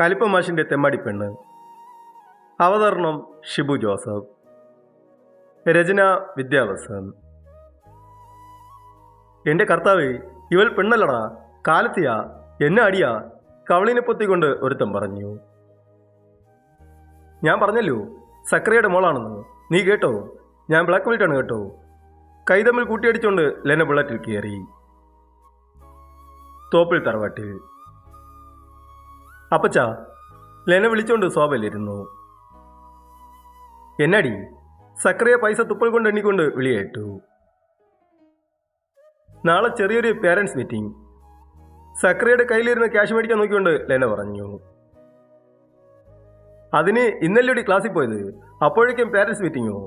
കലിപ്പ തെമ്മടി പെണ്ണ്. അവതരണം ഷിബു ജോസഫ്. രചന വിദ്യാവസൻ. എന്റെ കർത്താവ് ഇവൾ പെണ്ണല്ലടാ. കാലത്തിയാ എന്നെ അടിയാ. കവളിനെ പൊത്തിക്കൊണ്ട് ഒരുത്തൻ പറഞ്ഞു. ഞാൻ പറഞ്ഞല്ലോ സക്രിയയുടെ മോളാണെന്ന്. നീ കേട്ടോ? ഞാൻ ബ്ലാക്ക് ബെൽറ്റാണ് കേട്ടോ. കൈതമ്മിൽ കൂട്ടിയടിച്ചുകൊണ്ട് ലെന ബുള്ളറ്റിൽ കയറി തോപ്പിൽ തറവാട്ടിൽ. അപ്പച്ച ലെന വിളിച്ചോണ്ട് സോബയിലിരുന്നു. എന്നടി സക്രിയ പൈസ തുപ്പൽ കൊണ്ട് എണ്ണിക്കൊണ്ട് വിളിയേറ്റു. നാളെ ചെറിയൊരു പേരൻസ് മീറ്റിംഗ് സക്രിയയുടെ കയ്യിലിരുന്ന് ക്യാഷ് മേടിക്കാൻ നോക്കിക്കൊണ്ട് ലെന പറഞ്ഞു. അതിന് ഇന്നലെയൊടി ക്ലാസ്സിൽ പോയത്? അപ്പോഴേക്കും പേരൻസ് മീറ്റിങ്ങോ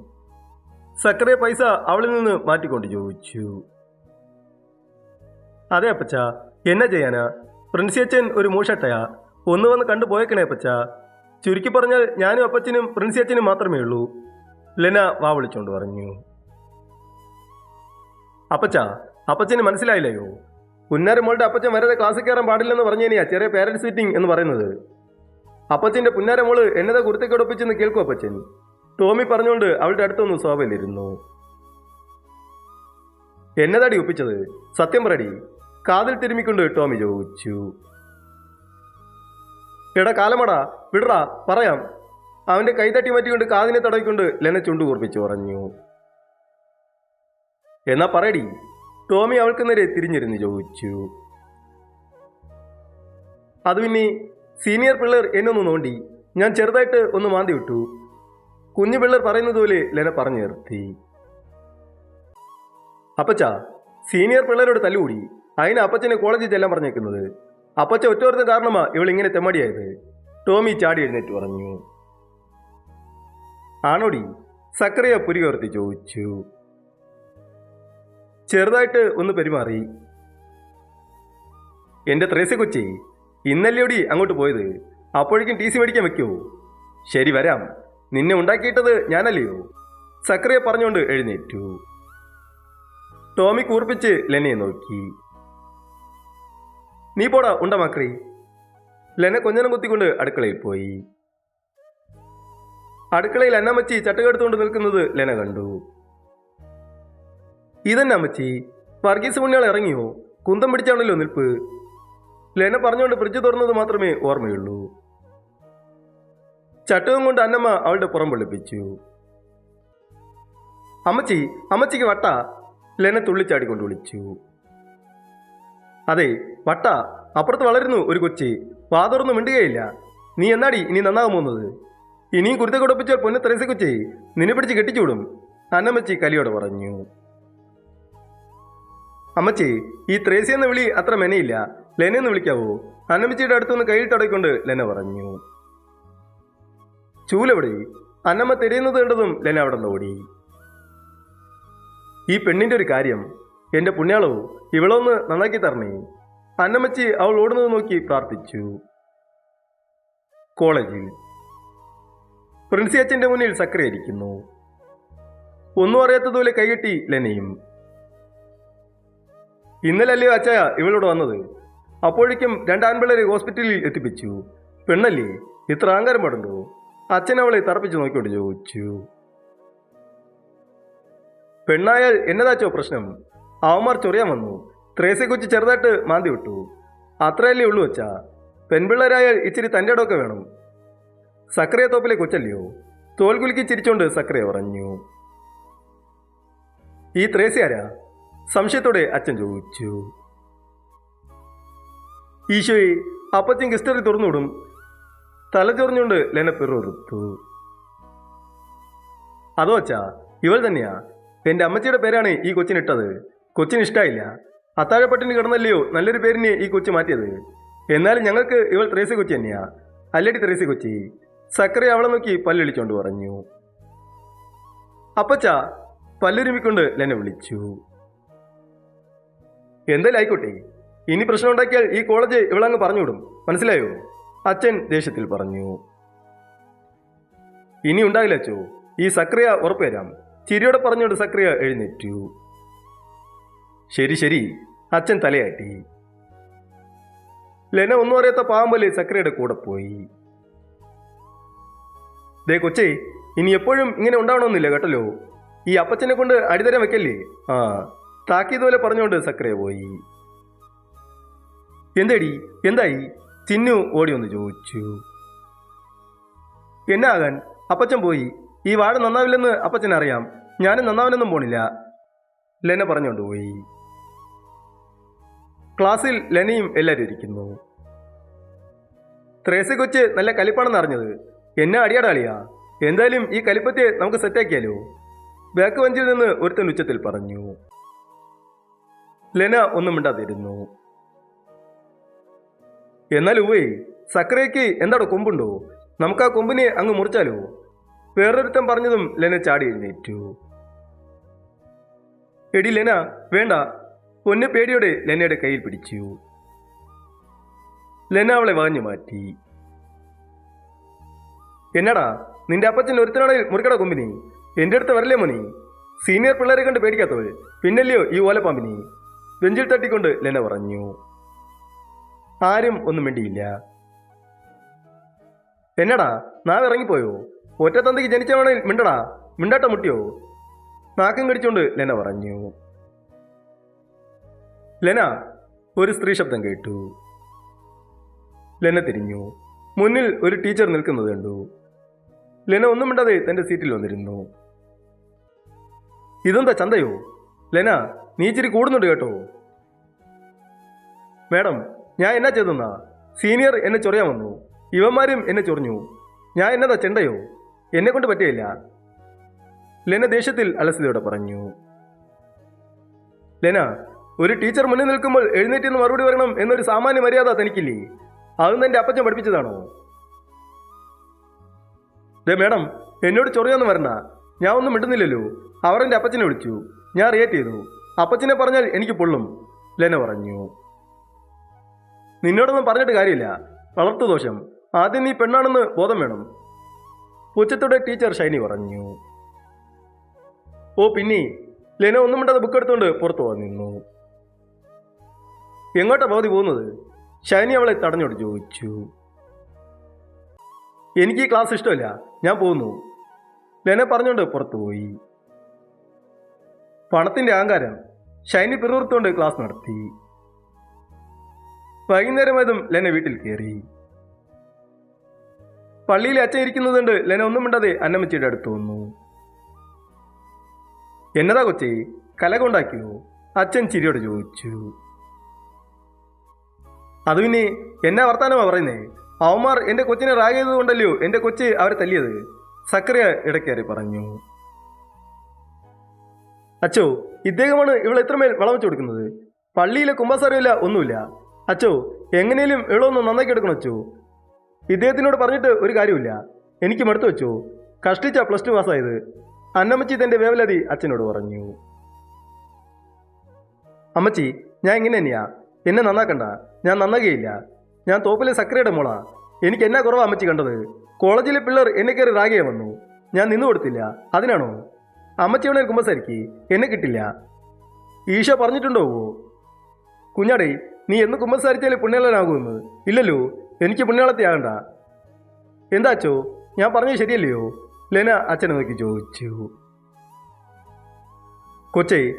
സക്രിയ പൈസ അവളിൽ നിന്ന് മാറ്റിക്കൊണ്ട് ചോദിച്ചു. അതെ അപ്പച്ച എന്നാ ചെയ്യാനാ? പ്രിൻസിയച്ചൻ ഒരു മൂഷട്ടയാ ഒന്ന് വന്ന് കണ്ടു പോയേക്കണേ അപ്പച്ച. ചുരുക്കി പറഞ്ഞാൽ ഞാനും അപ്പച്ചനും പ്രിൻസിയച്ചനും മാത്രമേ ഉള്ളൂ. ലെന വാ വിളിച്ചോണ്ട് പറഞ്ഞു. അപ്പച്ച അപ്പച്ചന് മനസ്സിലായില്ലയോ? പുന്നാരമോളുടെ അപ്പച്ചൻ വരാതെ ക്ലാസ്സിൽ കയറാൻ പാടില്ലെന്ന് പറഞ്ഞേനെയാ ചെറിയ പേരൻസ് മീറ്റിംഗ് എന്ന് പറയുന്നത്. അപ്പച്ചന്റെ പുന്നാരമോൾ എന്നതാ കുരുത്തക്കെടുപ്പിച്ചെന്ന് കേൾക്കും അപ്പച്ചൻ. ടോമി പറഞ്ഞുകൊണ്ട് അവളുടെ അടുത്തൊന്ന് സോഭയിലിരുന്നു എന്നതാടി ഒപ്പിച്ചത്? സത്യം പറടി കാതിൽ തിരുമ്മിക്കൊണ്ട് ടോമി ചോദിച്ചു. എടാ കാലമടാ. വിടറാ പറയാം. അവന്റെ കൈതട്ടി മാറ്റിക്കൊണ്ട് കാതിനെ തടവിക്കൊണ്ട് ലെന ചുണ്ടു കൂർപ്പിച്ചു പറഞ്ഞു. എന്നാ പറയടി. ടോമി അവൾക്ക് നേരെ തിരിഞ്ഞിരുന്ന് ചോദിച്ചു. അത് പിന്നെ സീനിയർ പിള്ളേർ എന്നൊന്ന് നോണ്ടി. ഞാൻ ചെറുതായിട്ട് ഒന്ന് മാന്തി വിട്ടു. കുഞ്ഞു പിള്ളേർ പറയുന്നത് പോലെ ലെന പറഞ്ഞു നിർത്തി. അപ്പച്ച സീനിയർ പിള്ളേരോട് തല്ലുകൂടി. അതിന് അപ്പച്ചനെ കോളേജിൽ ചെല്ലാൻ പറഞ്ഞേക്കുന്നത്. അപ്പച്ച ഒറ്റോർത്ത് കാരണമാ ഇവൾ ഇങ്ങനെ തെമ്മടിയായത്. ടോമി ചാടി എഴുന്നേറ്റ് പറഞ്ഞു. ആണോടി? സക്രിയ പുരികോർത്തി ചോദിച്ചു. ചെറുതായിട്ട് ഒന്ന് പെരുമാറി. എന്റെ ത്രേസി കൊച്ചി ഇന്നല്ലേടി അങ്ങോട്ട് പോയത്? അപ്പോഴേക്കും ടി സി മേടിക്കാൻ വെക്കോ. ശരി വരാം. നിന്നെ ഉണ്ടാക്കിയിട്ടത് ഞാനല്ലയോ? സക്രിയ പറഞ്ഞുകൊണ്ട് എഴുന്നേറ്റു. ടോമി കൂർപ്പിച്ച് ലെനയെ നോക്കി. നീ പോടാ ഉണ്ട മാക്രി. ലെന കൊഞ്ഞനം കുത്തിക്കൊണ്ട് അടുക്കളയിൽ പോയി. അടുക്കളയിൽ അന്നമ്മച്ചി ചട്ടകെടുത്തുകൊണ്ട് നിൽക്കുന്നത് ലെന കണ്ടു. ഇതന്നെ അമ്മച്ചി വർഗീസ് പുണ്യാൾ ഇറങ്ങിയോ? കുന്തം പിടിച്ചാണല്ലോ നിൽപ്പ്. ലെന പറഞ്ഞുകൊണ്ട് ഫ്രിഡ്ജ് തുറന്നത് മാത്രമേ ഓർമ്മയുള്ളൂ. ചട്ടവും കൊണ്ട് അന്നമ്മ അവളുടെ പുറം വെളുപ്പിച്ചു അമ്മച്ചി അമ്മച്ചിക്ക് വട്ട. ലെന തുള്ളിച്ചാടിക്കൊണ്ട് വിളിച്ചു. അതെ വട്ട. അപ്പുറത്ത് വളരുന്നു ഒരു കൊച്ചി. വാതുറന്ന് മിണ്ടുകയില്ല. നീ എന്നാടി ഇനി നന്നാകാൻ പോകുന്നത്? ഇനിയും കുരുത്തെ കൊടുപ്പിച്ചാൽ പൊന്നെ തെരേസ കൊച്ചി. നിന്നെ പിടിച്ച് കെട്ടിച്ചുവിടും അന്നമ്മച്ചി കലിയോട് പറഞ്ഞു. അമ്മച്ചി ഈ ത്രേസി എന്ന വിളി അത്ര മെനയില്ല. ലെനെന്ന് വിളിക്കാവോ? അന്നമ്മച്ചിയുടെ അടുത്തുനിന്ന് കയ്യിൽ തടയിക്കൊണ്ട് ലെന പറഞ്ഞു. ചൂലവിടെ അന്നമ്മ തിരയുന്നത് കണ്ടതും ലെന അവിടെ നിന്ന് ഓടി. ഈ പെണ്ണിന്റെ ഒരു കാര്യം എന്റെ പുണ്യാളോ ഇവളൊന്ന് നന്നാക്കി തരണേ. അന്നമ്മച്ചി അവൾ ഓടുന്നത് നോക്കി പ്രാർത്ഥിച്ചു. കോളേജിൽ. പ്രിൻസി അച്ഛന്റെ മുന്നിൽ സക്രിയായിരിക്കുന്നു ഒന്നും അറിയാത്തതുപോലെ കൈകെട്ടി ലെനയും. ഇന്നലല്ലയോ അച്ഛയ ഇവളോട് വന്നത്? അപ്പോഴേക്കും രണ്ടാൺപിള്ളേരെ ഹോസ്പിറ്റലിൽ എത്തിപ്പിച്ചു. പെണ്ണല്ലേ? ഇത്ര അഹങ്കാരം പാടുണ്ടോ? അച്ഛൻ അവളെ തറപ്പിച്ച് നോക്കിയോട്ട് ചോദിച്ചു. പെണ്ണായാൽ എന്നതാച്ചോ പ്രശ്നം? അവന്മാർ ചൊറിയാൻ വന്നു. ത്രേസെ കൊച്ച് ചെറുതായിട്ട് മാന്തി വിട്ടു. അത്രയല്ലേ ഉള്ളൂ വെച്ചാ പെൺപിള്ളേരായ ഇച്ചിരി തന്റെ ഇടമൊക്കെ വേണം. സക്രിയ തോപ്പിലെ കൊച്ചല്ലയോ? തോൽകുലുക്കി ചിരിച്ചോണ്ട് സക്രിയ പറഞ്ഞു. ഈ ത്രേസി ആരാ? സംശയത്തോടെ അച്ഛൻ ചോദിച്ചു. ഈശോയെ അപ്പച്ചൻ ഹിസ്റ്ററി തുറന്നുവിടും. തലചൊറിഞ്ഞുകൊണ്ട് ലെന പിറുത്തു അതോ അച്ഛാ ഇവൾ തന്നെയാ. എന്റെ അമ്മച്ചിയുടെ പേരാണ് ഈ കൊച്ചിനിട്ടത്. കൊച്ചിന് ഇഷ്ടമായില്ല അത്താഴപ്പട്ടിന് കിടന്നല്ലയോ? നല്ലൊരു പേരിന് ഈ കൊച്ചു മാറ്റിയത്. എന്നാലും ഞങ്ങൾക്ക് ഇവൾ ത്രേസി കൊച്ചി തന്നെയാ. അല്ലടി ത്രേസി കൊച്ചി. സക്കറി അവളെ നോക്കി പല്ലൊളിച്ചോണ്ട് പറഞ്ഞു. അപ്പച്ച പല്ലുരുമിക്കൊണ്ട് ലെന്നെ വിളിച്ചു. എന്തായാലും ആയിക്കോട്ടെ. ഇനി പ്രശ്നം ഉണ്ടാക്കിയാൽ ഈ കോളേജ് ഇവളങ്ങ് പറഞ്ഞുവിടും. മനസ്സിലായോ? അച്ഛൻ ദേഷ്യത്തിൽ പറഞ്ഞു. ഇനി ഉണ്ടാകില്ല അച്ചോ. ഈ സക്രിയ ഉറപ്പുവരാം ചിരിയോടെ പറഞ്ഞുകൊണ്ട് സക്രിയ എഴുന്നേറ്റു. ശരി ശരി. അച്ഛൻ തലയാട്ടി. ലെന ഒന്നും അറിയാത്ത പാമ്പല്ലേ പോലെ കൂടെ പോയി? ദേ കൊച്ചേ ഇനി എപ്പോഴും ഇങ്ങനെ ഉണ്ടാവണമെന്നില്ല കേട്ടല്ലോ? ഈ അപ്പച്ചനെ കൊണ്ട് അടിതരം വെക്കല്ലേ? ആ താക്കീതുപോലെ പറഞ്ഞുകൊണ്ട് സക്രയ പോയി. എന്തേടി? എന്തായി? ചിന്നു ഓടി ഒന്ന് ചോദിച്ചു. എന്നാകാൻ? അപ്പച്ചൻ പോയി. ഈ വാട് നന്നാവില്ലെന്ന് അപ്പച്ചൻ അറിയാം ഞാനും നന്നാവനൊന്നും പോണില്ല. ലെന പറഞ്ഞുകൊണ്ട് പോയി. ക്ലാസ്സിൽ ലെനയും എല്ലാവരും ഇരിക്കുന്നു. ത്രേസി കൊച്ച് നല്ല കലിപ്പാണെന്ന് അറിഞ്ഞത്. എന്നെ അടിയാടാളിയാ എന്തായാലും ഈ കലിപ്പത്തെ നമുക്ക് സെറ്റാക്കിയാലോ ബാക്ക് വഞ്ചിൽ നിന്ന് ഒരുത്തൻ ഉച്ചത്തിൽ പറഞ്ഞു. ലെന ഒന്നും മിണ്ടാതിരുന്നു. എന്നാൽ ഉവേ സക്രയ്ക്ക് എന്താടോ കൊമ്പുണ്ടോ? നമുക്ക് ആ കൊമ്പിനെ അങ്ങ് മുറിച്ചാലോ? വേറൊരുത്തൻ പറഞ്ഞതും ലെന ചാടി എഴുന്നേറ്റു. എടി ലെന വേണ്ട പൊന്ന് പേടിയോടെ ലെനയുടെ കയ്യിൽ പിടിച്ചു. ലെന അവളെ വാങ്ങി മാറ്റി. എന്നടാ നിന്റെ അപ്പച്ചൻ ഒരുത്തനോടെ മുറിക്കട കൊമ്പിനി. എന്റെ അടുത്ത് വരല്ലേ മോനി? സീനിയർ പിള്ളേരെ കണ്ട് പേടിക്കാത്തവൾ. പിന്നല്ലയോ ഈ ഓലപ്പാമ്പിനി ബെഞ്ചിൽ തട്ടിക്കൊണ്ട് ലെന പറഞ്ഞു. ആരും ഒന്നും വേണ്ടിയില്ല എന്നടാ നാവ് ഇറങ്ങിപ്പോയോ? ഒറ്റത്തന്തയ്ക്ക് ജനിച്ചവണെങ്കിൽ മിണ്ടടാ. മിണ്ടാട്ട മുട്ടിയോ? നാക്കം കടിച്ചുകൊണ്ട് ലെന പറഞ്ഞു. ലെന ഒരു സ്ത്രീ ശബ്ദം കേട്ടു. ലെന തിരിഞ്ഞു. മുന്നിൽ ഒരു ടീച്ചർ നിൽക്കുന്നത് കണ്ടു. ലെന ഒന്നും മിണ്ടാതെ തന്റെ സീറ്റിൽ വന്നിരുന്നു. ഇതെന്താ ചന്തയോ? ലെന നീ ഇച്ചിരി കൂടുന്നുണ്ട് കേട്ടോ. മാഡം ഞാൻ എന്നാ ചെയ്തെന്നാ? സീനിയർ എന്നെ ചൊറിയാൻ വന്നു. ഇവന്മാരും എന്നെ ചൊറിഞ്ഞു. ഞാൻ എന്നതാ ചെണ്ടയോ? എന്നെ കൊണ്ട് പറ്റിയില്ല. ലെന ദേഷ്യത്തിൽ അലസതയോടെ പറഞ്ഞു. ലെന ഒരു ടീച്ചർ മുന്നിൽ നിൽക്കുമ്പോൾ എഴുന്നേറ്റ് നിന്ന് മറുപടി പറയണം എന്നൊരു സാമാന്യ മര്യാദ തനിക്കില്ലേ? അതൊന്നും എന്റെ അപ്പച്ചൻ പഠിപ്പിച്ചതാണോ? ദേ മേഡം എന്നോട് ചൊറിയൊന്നും വരണ്ട. ഞാൻ ഒന്നും ഇടുന്നില്ലല്ലോ അവർ എന്റെ അപ്പച്ചനെ വിളിച്ചു. ഞാൻ റിയേറ്റ് ചെയ്തു. അപ്പച്ചനെ പറഞ്ഞാൽ എനിക്ക് പൊള്ളും. ലെന പറഞ്ഞു. നിന്നോടൊന്നും പറഞ്ഞിട്ട് കാര്യമില്ല. വളർത്തു ദോഷം. ആദ്യം നീ പെണ്ണാണെന്ന് ബോധം വേണം. ഉച്ചത്തോടെ ടീച്ചർ ഷൈനി പറഞ്ഞു. ഓ പിന്നെ ലെന ഒന്നും മിണ്ടാതെ ബുക്ക് എടുത്തുകൊണ്ട് പുറത്തു വന്നിരുന്നു. എങ്ങോട്ടാ ഭവതി പോകുന്നത്? ഷൈനി അവളെ തടഞ്ഞോട് ചോദിച്ചു. എനിക്ക് ഈ ക്ലാസ് ഇഷ്ടമല്ല. ഞാൻ പോകുന്നു. ലെന പറഞ്ഞുകൊണ്ട് പുറത്തുപോയി പണത്തിന്റെ അഹങ്കാരം ഷൈനി പിറുത്തുകൊണ്ട് ക്ലാസ് നടത്തി. വൈകുന്നേരമായതും ലെന വീട്ടിൽ കയറി പള്ളിയിൽ അച്ഛൻ ഇരിക്കുന്നതുകൊണ്ട് ലെന ഒന്നും മിണ്ടാതെ അന്നമ്മച്ചിയുടെ അടുത്ത് വന്നു. എന്നതാ കൊച്ചേ കലകൊണ്ടാക്കിയോ? അച്ഛൻ ചിരിയോട് ചോദിച്ചു. അത് പിന്നെ എന്നാ വർത്താനമാ പറയുന്നേ? അവന്മാർ എന്റെ കൊച്ചിനെ റാഗ് ചെയ്തതുകൊണ്ടല്ലോ എന്റെ കൊച്ച് അവരെ തല്ലിയത്? സക്രിയ ഇടക്കേറി പറഞ്ഞു. അച്ചോ ഇദ്ദേഹമാണ് ഇവൾ എത്രമേൽ വളമിച്ചു കൊടുക്കുന്നത്? പള്ളിയിലെ കുമ്പസാരമില്ല ഒന്നുമില്ല. അച്ചോ എങ്ങനെയും ഇവളൊന്ന് നന്നാക്കി എടുക്കണം അച്ചോ. ഇദ്ദേഹത്തിനോട് പറഞ്ഞിട്ട് ഒരു കാര്യമില്ല എനിക്ക് മടുത്തു വെച്ചു കഷ്ടിച്ച പ്ലസ് ടു പാസ്സായത്. അന്നമ്മച്ചി തന്റെ വേവലതി അച്ഛനോട് പറഞ്ഞു. അമ്മച്ചി ഞാൻ ഇങ്ങനെ തന്നെയാ. എന്നെ നന്നാക്കണ്ട. ഞാൻ നന്നാകുകയില്ല ഞാൻ തോപ്പിലെ സക്രയുടെ മോളാ. എനിക്ക് എന്നാ കുറവാ അമ്മച്ചി കണ്ടത്? കോളേജിലെ പിള്ളേർ എന്നെ കയറി റാഗിയ വന്നു. ഞാൻ നിന്നു കൊടുത്തില്ല. അതിനാണോ? അമ്മച്ചി അവിടെ കുമ്പസാരിക്ക് എന്നെ കിട്ടില്ല. ഈശോ പറഞ്ഞിട്ടുണ്ടോ കുഞ്ഞാടേ നീ എന്ന് കുമ്പസാരിച്ചാലേ പുണ്യാളനാകുമെന്ന്? ഇല്ലല്ലോ എനിക്ക് പുണ്യാളത്തെ ആകണ്ട. എന്താ അച്ചോ? ഞാൻ പറഞ്ഞത് ശരിയല്ലയോ? ലെന അച്ഛനെ നോക്കി ചോദിച്ചു. കൊച്ചേ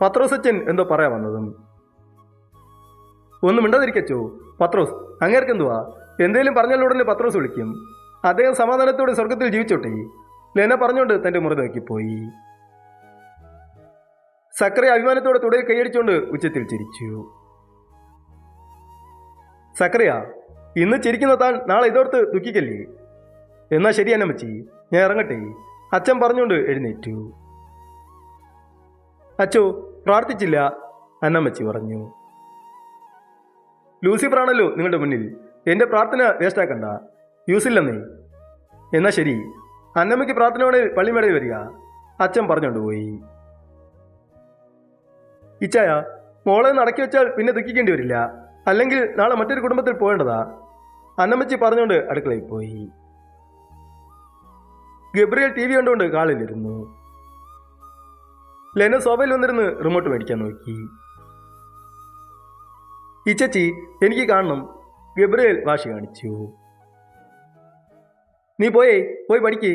പത്രോസച്ചൻ എന്തോ പറയാൻ വന്നതും ഒന്നും മിണ്ടാതിരിക്കച്ചോ? പത്രോസ് അങ്ങേർക്ക് എന്തുവാ എന്തേലും പറഞ്ഞാൽ ഉടനെ പത്രോസ് വിളിക്കും. അദ്ദേഹം സമാധാനത്തോടെ സ്വർഗത്തിൽ ജീവിച്ചോട്ടെ. ലെന പറഞ്ഞുകൊണ്ട് തന്റെ മുറി നോക്കിപ്പോയി സക്കറി അഭിമാനത്തോടെ തുടയിൽ കൈയടിച്ചുകൊണ്ട് ഉച്ചത്തിൽ ചിരിച്ചു. സക്കറിയ ഇന്ന് ചിരിക്കുന്ന താൻ നാളെ ഇതോർത്ത് ദുഃഖിക്കല്ലേ? എന്നാ ശരി മച്ചി ഞാൻ ഇറങ്ങട്ടെ. അച്ഛൻ പറഞ്ഞുകൊണ്ട് എഴുന്നേറ്റു. അച്ചോ പ്രാർത്ഥിച്ചില്ല അന്നമ്മച്ചി പറഞ്ഞു. ലൂസിഫറാണല്ലോ നിങ്ങളുടെ മുന്നിൽ. എന്റെ പ്രാർത്ഥന വേസ്റ്റാക്കണ്ട. യൂസില്ലെന്നേ. എന്നാ ശരി. അന്നമ്മയ്ക്ക് പ്രാർത്ഥനയോടെ പള്ളിമേടയിൽ വരിക. അച്ഛൻ പറഞ്ഞുകൊണ്ട് പോയി. ഇച്ചായ മോളെ നടക്കി വെച്ചാൽ പിന്നെ ദുഃഖിക്കേണ്ടി വരില്ല. അല്ലെങ്കിൽ നാളെ മറ്റൊരു കുടുംബത്തിൽ പോകേണ്ടതാ. അന്നമ്മച്ചി പറഞ്ഞുകൊണ്ട് അടുക്കളയിൽ പോയി. ഗബ്രിയൽ ടി വി കണ്ടുകൊണ്ട് കാളിലിരുന്നു ലെന സോഫയിൽ വന്നിരുന്ന് റിമോട്ട് മേടിക്കാൻ നോക്കി. ഇച്ചച്ചി എനിക്ക് കാണണം. ഗബ്രിയേൽ വാശി കാണിച്ചു. നീ പോയേ പോയി പഠിക്ക്.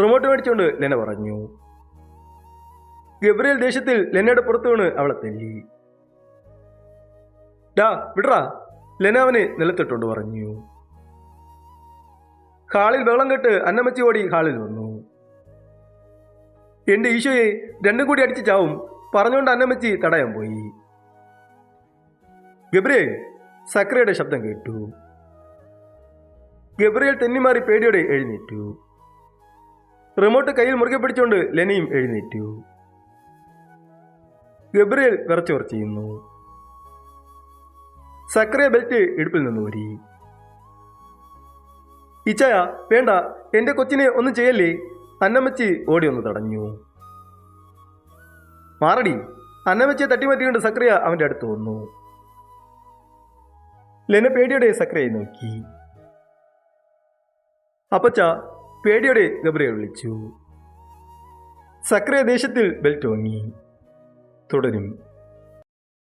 റിമോട്ട് മേടിച്ചുകൊണ്ട് ലെന പറഞ്ഞു. ഗബ്രിയേൽ ദേഷ്യത്തിൽ ലെനയുടെ പുറത്തു വീണ് അവളെ തല്ലി. ഡാ വിടറാ ലെന അവനെ നിലത്തിട്ടോണ്ട് പറഞ്ഞു. ഹാളിൽ വെള്ളം കെട്ട് അന്നമ്മച്ചി ഓടി ഹാളിൽ വന്നു. എന്റെ ഈശോയെ രണ്ടും കൂടി അടിച്ച് ചാവും പറഞ്ഞുകൊണ്ട് അന്നമ്മച്ചി തടയാൻ പോയി. ഗബ്രിയേൽ സക്രയുടെ ശബ്ദം കേട്ടു. ഗബ്രിയേൽ തെന്നിമാറി പേടിയോടെ എഴുന്നേറ്റു. റിമോട്ട് കയ്യിൽ മുറുകെ പിടിച്ചുകൊണ്ട് ലെനിയും എഴുന്നേറ്റു. ഗബ്രിയേൽ വിറച്ചു വിറച്ചിരുന്നു സക്രയ ബെൽറ്റ് ഇടുപ്പിൽ നിന്ന് ഊരി. ഇച്ചയ വേണ്ട എന്റെ കൊച്ചിനെ ഒന്നും ചെയ്യല്ലേ? അന്നമ്മച്ചി ഓടി ഒന്ന് തടഞ്ഞു. മാറടി അന്നമ്മച്ചിയെ തട്ടിമാറ്റിക്കൊണ്ട് സക്രിയ അവന്റെ അടുത്ത് വന്നു. ലെന പേടിയോടെ സക്രയെ നോക്കി. അപ്പച്ച പേടിയോടെ ഗബ്രയെ വിളിച്ചു. സക്രയ ദേശത്തിൽ ബെൽറ്റ് വാങ്ങി. തുടരും.